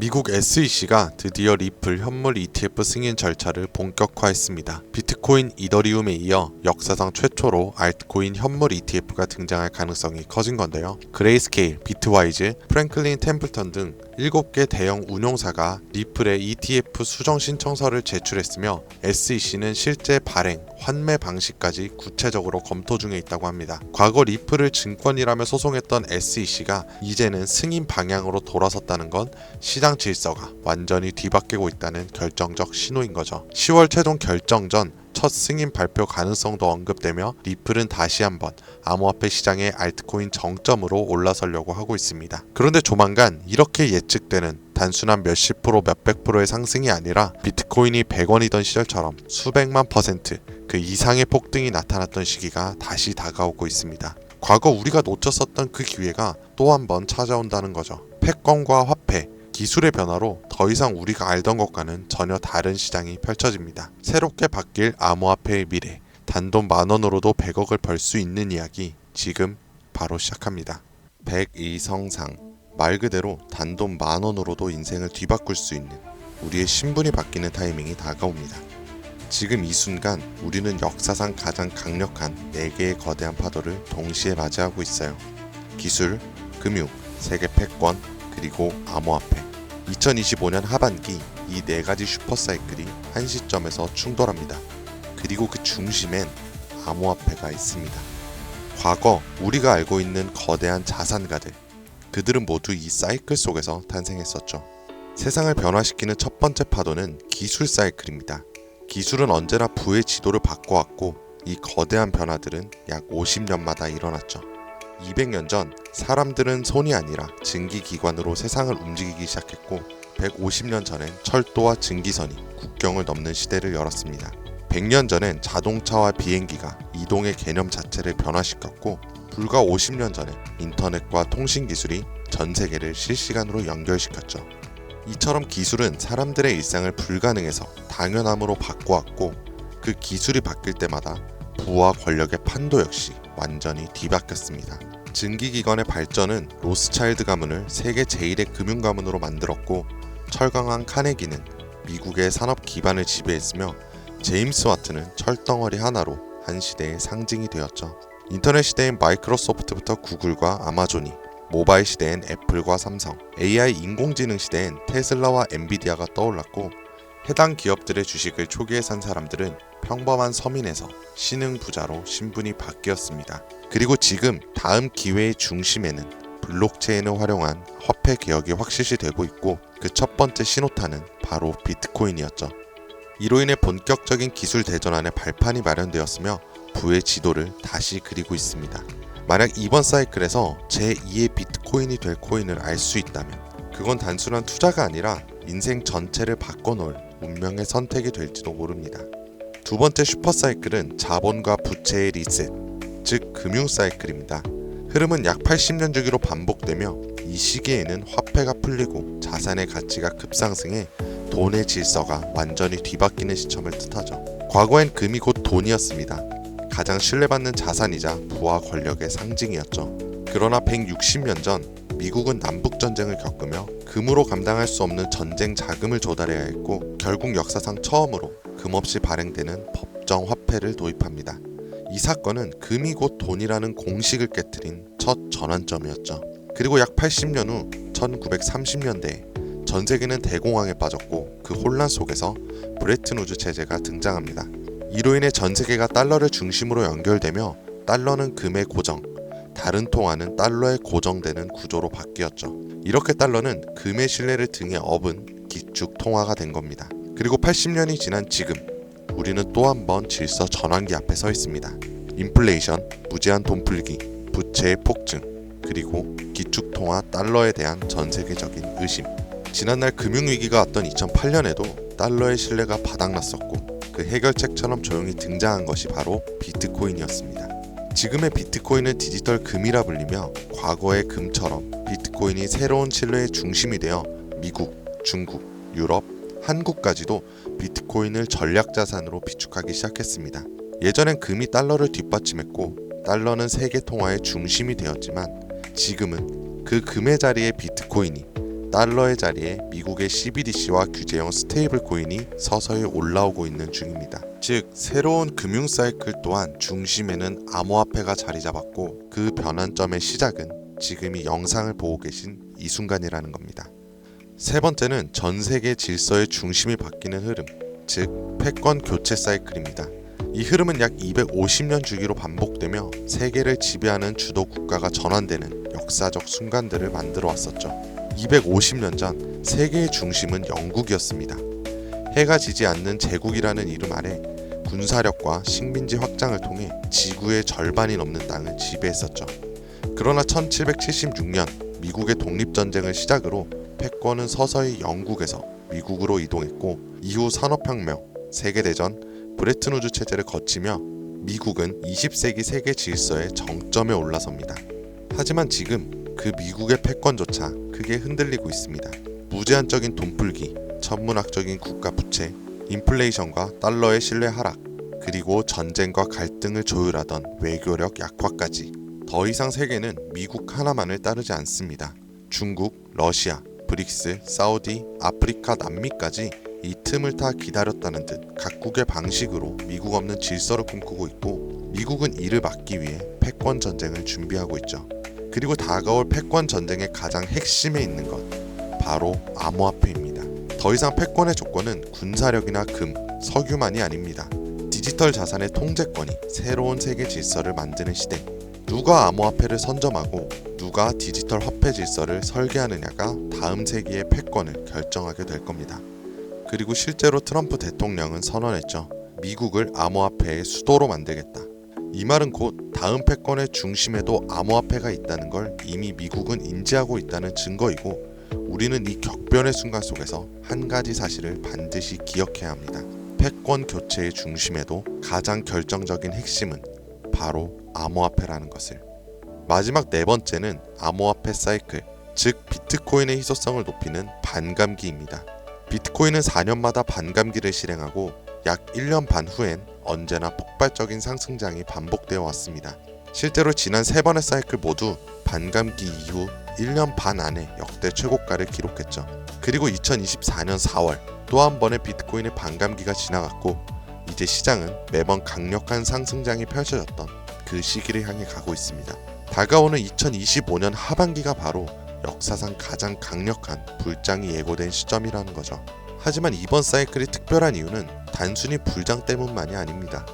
미국 SEC가 드디어 리플 현물 ETF 승인 절차를 본격화했습니다. 비트코인, 이더리움에 이어 역사상 최초로 알트코인 현물 ETF가 등장할 가능성이 커진 건데요. 그레이스케일, 비트와이즈, 프랭클린 템플턴 등 7개 대형 운용사가 리플의 ETF 수정 신청서를 제출했으며 SEC는 실제 발행, 환매 방식까지 구체적으로 검토 중에 있다고 합니다. 과거 리플을 증권이라며 소송했던 SEC가 이제는 승인 방향으로 돌아섰다는 건 시장 질서가 완전히 뒤바뀌고 있다는 결정적 신호인 거죠. 10월 최종 결정 전 첫 승인 발표 가능성도 언급되며 리플은 다시 한번 암호화폐 시장의 알트코인 정점으로 올라서려고 하고 있습니다. 그런데 조만간 이렇게 예측 되는 단순한 몇십 프로 몇백 프로의 상승이 아니라 비트코인이 100원이던 시절처럼 수백만 퍼센트 그 이상의 폭등이 나타났던 시기가 다시 다가오고 있습니다. 과거 우리가 놓쳤었던 그 기회가 또 한 번 찾아온다는 거죠. 패권과 화폐, 기술의 변화로 더 이상 우리가 알던 것과는 전혀 다른 시장이 펼쳐집니다. 새롭게 바뀔 암호화폐의 미래, 단돈 만 원으로도 100억을 벌 수 있는 이야기 지금 바로 시작합니다. 102성상 말 그대로 단돈 만 원으로도 인생을 뒤바꿀 수 있는 우리의 신분이 바뀌는 타이밍이 다가옵니다. 지금 이 순간 우리는 역사상 가장 강력한 4개의 거대한 파도를 동시에 맞이하고 있어요. 기술, 금융, 세계 패권, 그리고 암호화폐. 2025년 하반기 이 네 가지 슈퍼사이클이 한 시점에서 충돌합니다. 그리고 그 중심엔 암호화폐가 있습니다. 과거 우리가 알고 있는 거대한 자산가들, 그들은 모두 이 사이클 속에서 탄생했었죠. 세상을 변화시키는 첫 번째 파도는 기술 사이클입니다. 기술은 언제나 부의 지도를 바꿔왔고 이 거대한 변화들은 약 50년마다 일어났죠. 200년 전 사람들은 손이 아니라 증기기관으로 세상을 움직이기 시작했고 150년 전엔 철도와 증기선이 국경을 넘는 시대를 열었습니다. 100년 전엔 자동차와 비행기가 이동의 개념 자체를 변화시켰고 불과 50년 전엔 인터넷과 통신 기술이 전 세계를 실시간으로 연결시켰죠. 이처럼 기술은 사람들의 일상을 불가능해서 당연함으로 바꿔왔고 그 기술이 바뀔 때마다 부와 권력의 판도 역시 완전히 뒤바뀌었습니다. 증기기관의 발전은 로스차일드 가문을 세계 제1의 금융 가문으로 만들었고 철강한 카네기는 미국의 산업 기반을 지배했으며 제임스 와트는 철덩어리 하나로 한 시대의 상징이 되었죠. 인터넷 시대인 마이크로소프트부터 구글과 아마존이 모바일 시대엔 애플과 삼성, AI 인공지능 시대엔 테슬라와 엔비디아가 떠올랐고 해당 기업들의 주식을 초기에 산 사람들은 평범한 서민에서 신흥 부자로 신분이 바뀌었습니다. 그리고 지금 다음 기회의 중심에는 블록체인을 활용한 화폐 개혁이 확실시 되고 있고 그 첫 번째 신호탄은 바로 비트코인이었죠. 이로 인해 본격적인 기술 대전환의 발판이 마련되었으며 부의 지도를 다시 그리고 있습니다. 만약 이번 사이클에서 제2의 비트코인이 될 코인을 알 수 있다면 그건 단순한 투자가 아니라 인생 전체를 바꿔놓을 운명의 선택이 될지도 모릅니다. 두 번째 슈퍼 사이클은 자본과 부채의 리셋, 즉 금융 사이클입니다. 흐름은 약 80년 주기로 반복되며 이 시기에는 화폐가 풀리고 자산의 가치가 급상승해 돈의 질서가 완전히 뒤바뀌는 시점을 뜻하죠. 과거엔 금이 곧 돈이었습니다. 가장 신뢰받는 자산이자 부와 권력의 상징이었죠. 그러나 160년 전 미국은 남북 전쟁을 겪으며 금으로 감당할 수 없는 전쟁 자금을 조달해야 했고 결국 역사상 처음으로 금 없이 발행되는 법정 화폐를 도입합니다. 이 사건은 금이 곧 돈이라는 공식을 깨뜨린 첫 전환점이었죠. 그리고 약 80년 후 1930년대에 전 세계는 대공황에 빠졌고 그 혼란 속에서 브레튼 우즈 체제가 등장합니다. 이로 인해 전 세계가 달러를 중심으로 연결되며 달러는 금의 고정, 다른 통화는 달러에 고정되는 구조로 바뀌었죠. 이렇게 달러는 금의 신뢰를 등에 업은 기축 통화가 된 겁니다. 그리고 80년이 지난 지금 우리는 또 한 번 질서 전환기 앞에 서 있습니다. 인플레이션, 무제한 돈 풀기, 부채의 폭증, 그리고 기축 통화 달러에 대한 전 세계적인 의심. 지난날 금융위기가 왔던 2008년에도 달러의 신뢰가 바닥났었고 그 해결책처럼 조용히 등장한 것이 바로 비트코인이었습니다. 지금의 비트코인은 디지털 금이라 불리며 과거의 금처럼 비트코인이 새로운 신뢰의 중심이 되어 미국, 중국, 유럽, 한국까지도 비트코인을 전략 자산으로 비축하기 시작했습니다. 예전엔 금이 달러를 뒷받침했고 달러는 세계 통화의 중심이 되었지만 지금은 그 금의 자리에 비트코인이 달러의 자리에 미국의 CBDC와 규제형 스테이블 코인이 서서히 올라오고 있는 중입니다. 즉 새로운 금융 사이클 또한 중심에는 암호화폐가 자리 잡았고 그 변환점의 시작은 지금 이 영상을 보고 계신 이 순간이라는 겁니다. 세 번째는 전 세계 질서의 중심이 바뀌는 흐름, 즉 패권 교체 사이클입니다. 이 흐름은 약 250년 주기로 반복되며 세계를 지배하는 주도 국가가 전환되는 역사적 순간들을 만들어 왔었죠. 250년 전 세계의 중심은 영국이었습니다. 해가 지지 않는 제국이라는 이름 아래 군사력과 식민지 확장을 통해 지구의 절반이 넘는 땅을 지배했었죠. 그러나 1776년 미국의 독립전쟁을 시작으로 패권은 서서히 영국에서 미국으로 이동했고 이후 산업혁명, 세계대전, 브레튼우즈 체제를 거치며 미국은 20세기 세계 질서의 정점에 올라섭니다. 하지만 지금 그 미국의 패권조차 크게 흔들리고 있습니다. 무제한적인 돈풀기, 천문학적인 국가 부채, 인플레이션과 달러의 신뢰 하락, 그리고 전쟁과 갈등을 조율하던 외교력 약화까지 더 이상 세계는 미국 하나만을 따르지 않습니다. 중국, 러시아, 브릭스, 사우디, 아프리카, 남미까지 이 틈을 타 기다렸다는 듯 각국의 방식으로 미국 없는 질서를 꿈꾸고 있고 미국은 이를 막기 위해 패권 전쟁을 준비하고 있죠. 그리고 다가올 패권 전쟁의 가장 핵심에 있는 것 바로 암호화폐입니다. 더 이상 패권의 조건은 군사력이나 금, 석유만이 아닙니다. 디지털 자산의 통제권이 새로운 세계 질서를 만드는 시대. 누가 암호화폐를 선점하고 누가 디지털 화폐 질서를 설계하느냐가 다음 세기의 패권을 결정하게 될 겁니다. 그리고 실제로 트럼프 대통령은 선언했죠. 미국을 암호화폐의 수도로 만들겠다. 이 말은 곧 다음 패권의 중심에도 암호화폐가 있다는 걸 이미 미국은 인지하고 있다는 증거이고 우리는 이 격변의 순간 속에서 한 가지 사실을 반드시 기억해야 합니다. 패권 교체의 중심에도 가장 결정적인 핵심은 바로 암호화폐라는 것을. 마지막 네 번째는 암호화폐 사이클, 즉 비트코인의 희소성을 높이는 반감기입니다. 비트코인은 4년마다 반감기를 실행하고 약 1년 반 후엔 언제나 폭발적인 상승장이 반복되어 왔습니다. 실제로 지난 세 번의 사이클 모두 반감기 이후 1년 반 안에 역대 최고가를 기록했죠. 그리고 2024년 4월 또 한 번의 비트코인의 반감기가 지나갔고 이제 시장은 매번 강력한 상승장이 펼쳐졌던 그 시기를 향해 가고 있습니다. 다가오는 2025년 하반기가 바로 역사상 가장 강력한 불장이 예고된 시점이라는 거죠. 하지만 이번 사이클이 특별한 이유는 단순히 불장 때문만이 아닙니다.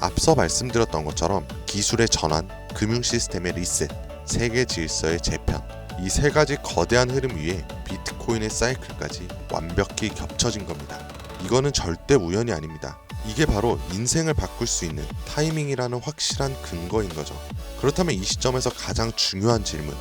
앞서 말씀드렸던 것처럼 기술의 전환, 금융 시스템의 리셋, 세계 질서의 재편, 이 세 가지 거대한 흐름 위에 비트코인의 사이클까지 완벽히 겹쳐진 겁니다. 이거는 절대 우연이 아닙니다. 이게 바로 인생을 바꿀 수 있는 타이밍이라는 확실한 근거인 거죠. 그렇다면 이 시점에서 가장 중요한 질문.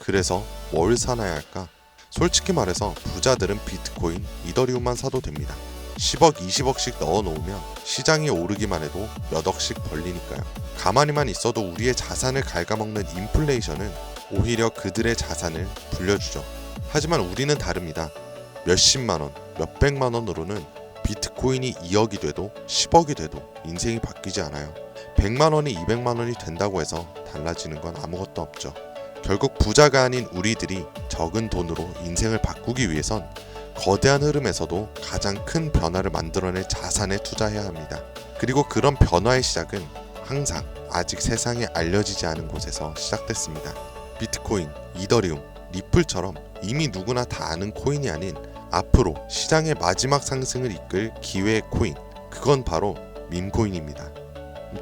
그래서 뭘 사놔야 할까? 솔직히 말해서 부자들은 비트코인, 이더리움만 사도 됩니다. 10억, 20억씩 넣어 놓으면 시장이 오르기만 해도 몇 억씩 벌리니까요. 가만히만 있어도 우리의 자산을 갉아먹는 인플레이션은 오히려 그들의 자산을 불려주죠. 하지만 우리는 다릅니다. 몇십만 원, 몇백만 원으로는 비트코인이 2억이 돼도 10억이 돼도 인생이 바뀌지 않아요. 100만 원이 200만 원이 된다고 해서 달라지는 건 아무것도 없죠. 결국 부자가 아닌 우리들이 적은 돈으로 인생을 바꾸기 위해선 거대한 흐름에서도 가장 큰 변화를 만들어낼 자산에 투자해야 합니다. 그리고 그런 변화의 시작은 항상 아직 세상에 알려지지 않은 곳에서 시작됐습니다. 비트코인, 이더리움, 리플처럼 이미 누구나 다 아는 코인이 아닌 앞으로 시장의 마지막 상승을 이끌 기회의 코인, 그건 바로 밈코인입니다.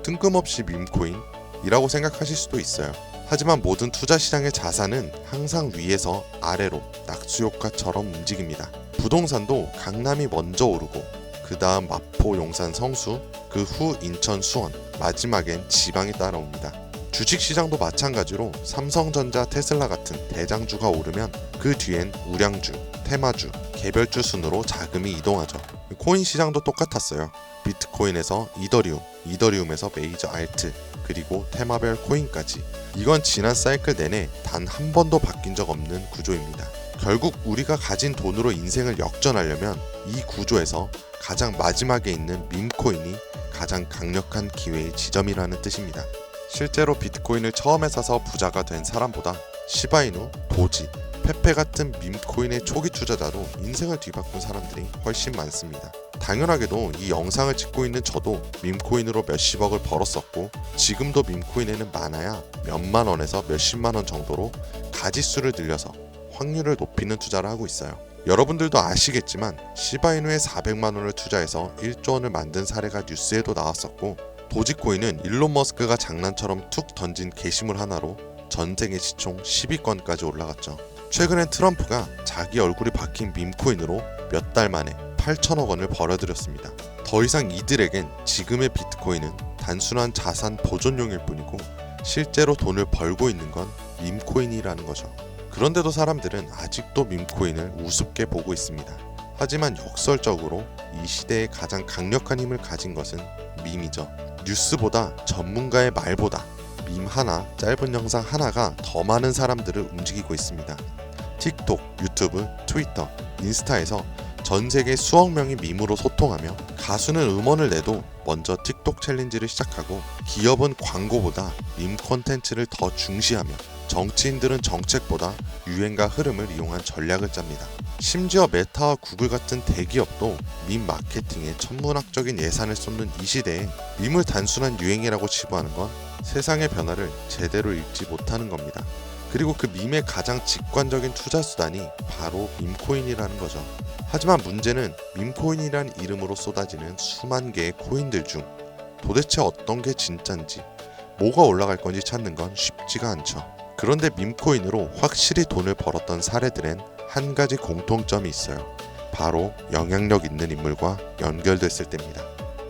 뜬금없이 밈코인이라고 생각하실 수도 있어요. 하지만 모든 투자 시장의 자산은 항상 위에서 아래로 낙수 효과처럼 움직입니다. 부동산도 강남이 먼저 오르고 그 다음 마포, 용산, 성수, 그 후 인천, 수원, 마지막엔 지방이 따라옵니다. 주식 시장도 마찬가지로 삼성전자, 테슬라 같은 대장주가 오르면 그 뒤엔 우량주, 테마주, 개별주 순으로 자금이 이동하죠. 코인 시장도 똑같았어요. 비트코인에서 이더리움, 이더리움에서 메이저 알트, 그리고 테마별 코인까지. 이건 지난 사이클 내내 단 한 번도 바뀐 적 없는 구조입니다. 결국 우리가 가진 돈으로 인생을 역전하려면 이 구조에서 가장 마지막에 있는 밈코인이 가장 강력한 기회의 지점이라는 뜻입니다. 실제로 비트코인을 처음에 사서 부자가 된 사람보다 시바이누, 도지, 페페 같은 밈코인의 초기 투자자도 인생을 뒤바꾼 사람들이 훨씬 많습니다. 당연하게도 이 영상을 찍고 있는 저도 밈코인으로 몇십억을 벌었었고 지금도 밈코인에는 많아야 몇만 원에서 몇십만 원 정도로 가지수를 늘려서 확률을 높이는 투자를 하고 있어요. 여러분들도 아시겠지만 시바이누에 400만 원을 투자해서 1조 원을 만든 사례가 뉴스에도 나왔었고 도지코인은 일론 머스크가 장난처럼 툭 던진 게시물 하나로 전 세계 시총 10위권까지 올라갔죠. 최근엔 트럼프가 자기 얼굴이 박힌 밈코인으로 몇 달 만에 8천억 원을 벌어들였습니다. 더 이상 이들에겐 지금의 비트코인은 단순한 자산 보존용일 뿐이고 실제로 돈을 벌고 있는 건 밈코인이라는 거죠. 그런데도 사람들은 아직도 밈코인을 우습게 보고 있습니다. 하지만 역설적으로 이 시대에 가장 강력한 힘을 가진 것은 밈이죠. 뉴스보다 전문가의 말보다 밈 하나, 짧은 영상 하나가 더 많은 사람들을 움직이고 있습니다. 틱톡, 유튜브, 트위터, 인스타에서 전 세계 수억 명이 밈으로 소통하며 가수는 음원을 내도 먼저 틱톡 챌린지를 시작하고 기업은 광고보다 밈 콘텐츠를 더 중시하며 정치인들은 정책보다 유행과 흐름을 이용한 전략을 짭니다. 심지어 메타와 구글 같은 대기업도 밈 마케팅에 천문학적인 예산을 쏟는 이 시대에 밈을 단순한 유행이라고 치부하는 건 세상의 변화를 제대로 읽지 못하는 겁니다. 그리고 그 밈의 가장 직관적인 투자 수단이 바로 밈코인이라는 거죠. 하지만 문제는 밈코인이란 이름으로 쏟아지는 수만 개의 코인들 중 도대체 어떤 게 진짠지 뭐가 올라갈 건지 찾는 건 쉽지가 않죠. 그런데 밈코인으로 확실히 돈을 벌었던 사례들엔 한 가지 공통점이 있어요. 바로 영향력 있는 인물과 연결됐을 때입니다.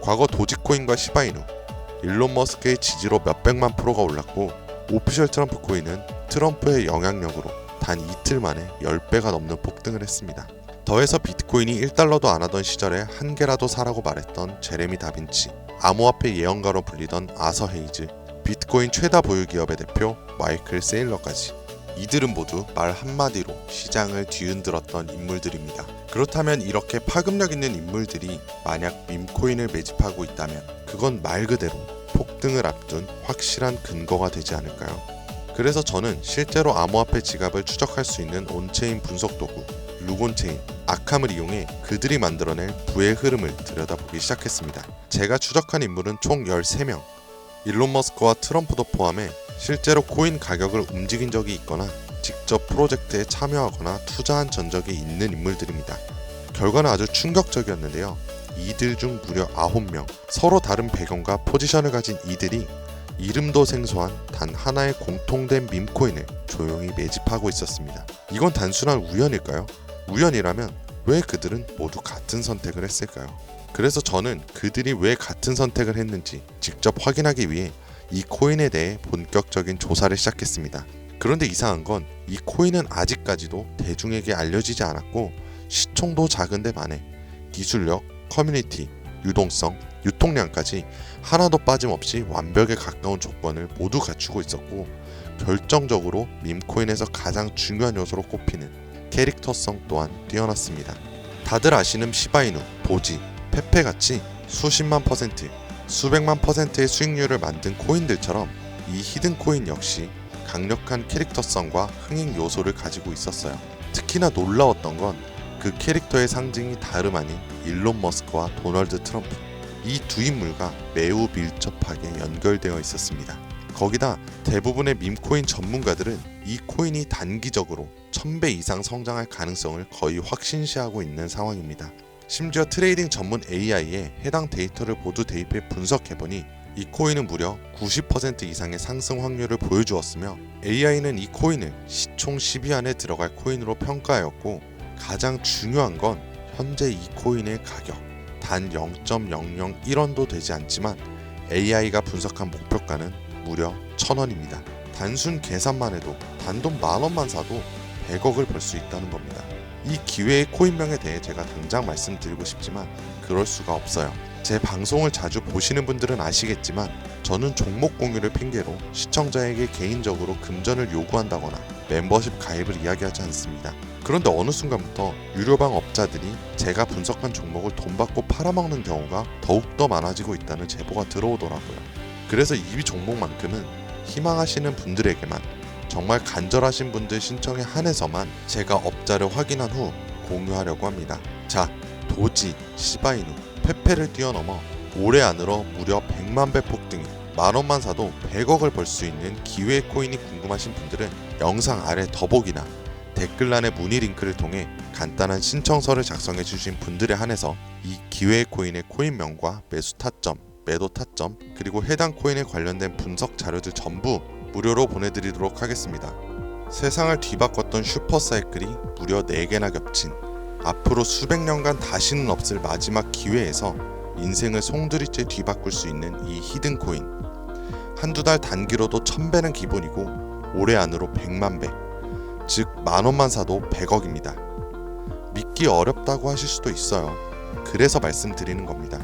과거 도지코인과 시바이누, 일론 머스크의 지지로 몇백만 프로가 올랐고 오피셜 트럼프 코인은 트럼프의 영향력으로 단 이틀 만에 10배가 넘는 폭등을 했습니다. 더해서 비트코인이 1달러도 안 하던 시절에 한 개라도 사라고 말했던 제레미 다빈치, 암호화폐 예언가로 불리던 아서 헤이즈, 비트코인 최다 보유 기업의 대표 마이클 세일러까지 이들은 모두 말 한마디로 시장을 뒤흔들었던 인물들입니다. 그렇다면 이렇게 파급력 있는 인물들이 만약 밈코인을 매집하고 있다면 그건 말 그대로 폭등을 앞둔 확실한 근거가 되지 않을까요? 그래서 저는 실제로 암호화폐 지갑을 추적할 수 있는 온체인 분석 도구 루곤체인 아캄을 이용해 그들이 만들어낼 부의 흐름을 들여다보기 시작했습니다. 제가 추적한 인물은 총 13명. 일론 머스크와 트럼프도 포함해 실제로 코인 가격을 움직인 적이 있거나 직접 프로젝트에 참여하거나 투자한 전적이 있는 인물들입니다. 결과는 아주 충격적이었는데요. 이들 중 무려 9명, 서로 다른 배경과 포지션을 가진 이들이 이름도 생소한 단 하나의 공통된 밈코인을 조용히 매집하고 있었습니다. 이건 단순한 우연일까요? 우연이라면 왜 그들은 모두 같은 선택을 했을까요? 그래서 저는 그들이 왜 같은 선택을 했는지 직접 확인하기 위해 이 코인에 대해 본격적인 조사를 시작했습니다. 그런데 이상한 건 이 코인은 아직까지도 대중에게 알려지지 않았고 시총도 작은데 반해 기술력, 커뮤니티, 유동성, 유통량까지 하나도 빠짐없이 완벽에 가까운 조건을 모두 갖추고 있었고 결정적으로 밈코인에서 가장 중요한 요소로 꼽히는 캐릭터성 또한 뛰어났습니다. 다들 아시는 시바이누, 도지, 페페 같이 수십만 퍼센트, 수백만 퍼센트의 수익률을 만든 코인들처럼 이 히든 코인 역시 강력한 캐릭터성과 흥행 요소를 가지고 있었어요. 특히나 놀라웠던 건 그 캐릭터의 상징이 다름 아닌 일론 머스크와 도널드 트럼프 이 두 인물과 매우 밀접하게 연결되어 있었습니다. 거기다 대부분의 밈코인 전문가들은 이 코인이 단기적으로 1000배 이상 성장할 가능성을 거의 확신시하고 있는 상황입니다. 심지어 트레이딩 전문 AI에 해당 데이터를 모두 대입해 분석해보니 이 코인은 무려 90% 이상의 상승 확률을 보여주었으며 AI는 이 코인을 시총 10위 안에 들어갈 코인으로 평가하였고 가장 중요한 건 현재 이 코인의 가격 단 0.001원도 되지 않지만 AI가 분석한 목표가는 무려 1000원입니다. 단순 계산만 해도 단돈 만원만 사도 100억을 벌 수 있다는 겁니다. 이 기회의 코인명에 대해 제가 당장 말씀드리고 싶지만 그럴 수가 없어요. 제 방송을 자주 보시는 분들은 아시겠지만 저는 종목 공유를 핑계로 시청자에게 개인적으로 금전을 요구한다거나 멤버십 가입을 이야기하지 않습니다. 그런데 어느 순간부터 유료방 업자들이 제가 분석한 종목을 돈 받고 팔아먹는 경우가 더욱더 많아지고 있다는 제보가 들어오더라고요. 그래서 이 종목만큼은 희망하시는 분들에게만 정말 간절하신 분들 신청에 한해서만 제가 업자를 확인한 후 공유하려고 합니다. 자, 도지, 시바이누, 페페를 뛰어넘어 올해 안으로 무려 100만 배 폭등이 만원만 사도 100억을 벌 수 있는 기회 코인이 궁금하신 분들은 영상 아래 더보기나 댓글란의 문의 링크를 통해 간단한 신청서를 작성해 주신 분들에 한해서 이 기회 코인의 코인명과 매수 타점, 매도 타점, 그리고 해당 코인에 관련된 분석 자료들 전부 무료로 보내드리도록 하겠습니다. 세상을 뒤바꿨던 슈퍼사이클이 무려 4개나 겹친 앞으로 수백 년간 다시는 없을 마지막 기회에서 인생을 송두리째 뒤바꿀 수 있는 이 히든 코인 한두 달 단기로도 1000배는 기본이고 올해 안으로 100만 배, 즉 만 원만 사도 100억입니다. 믿기 어렵다고 하실 수도 있어요. 그래서 말씀드리는 겁니다.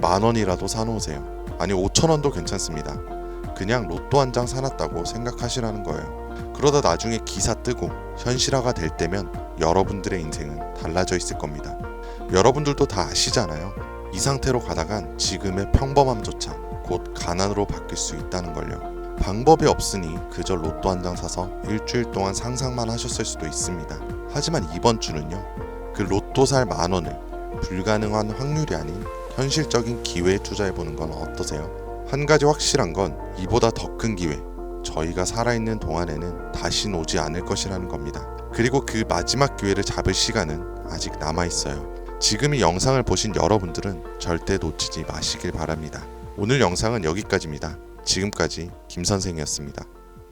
만 원이라도 사놓으세요. 아니 5천 원도 괜찮습니다. 그냥 로또 한 장 사놨다고 생각하시라는 거예요. 그러다 나중에 기사 뜨고 현실화가 될 때면 여러분들의 인생은 달라져 있을 겁니다. 여러분들도 다 아시잖아요. 이 상태로 가다간 지금의 평범함조차 곧 가난으로 바뀔 수 있다는 걸요. 방법이 없으니 그저 로또 한 장 사서 일주일 동안 상상만 하셨을 수도 있습니다. 하지만 이번 주는요. 그 로또 살 만 원을 불가능한 확률이 아닌 현실적인 기회에 투자해 보는 건 어떠세요? 한 가지 확실한 건 이보다 더 큰 기회, 저희가 살아있는 동안에는 다시 오지 않을 것이라는 겁니다. 그리고 그 마지막 기회를 잡을 시간은 아직 남아있어요. 지금 이 영상을 보신 여러분들은 절대 놓치지 마시길 바랍니다. 오늘 영상은 여기까지입니다. 지금까지 김 선생이었습니다.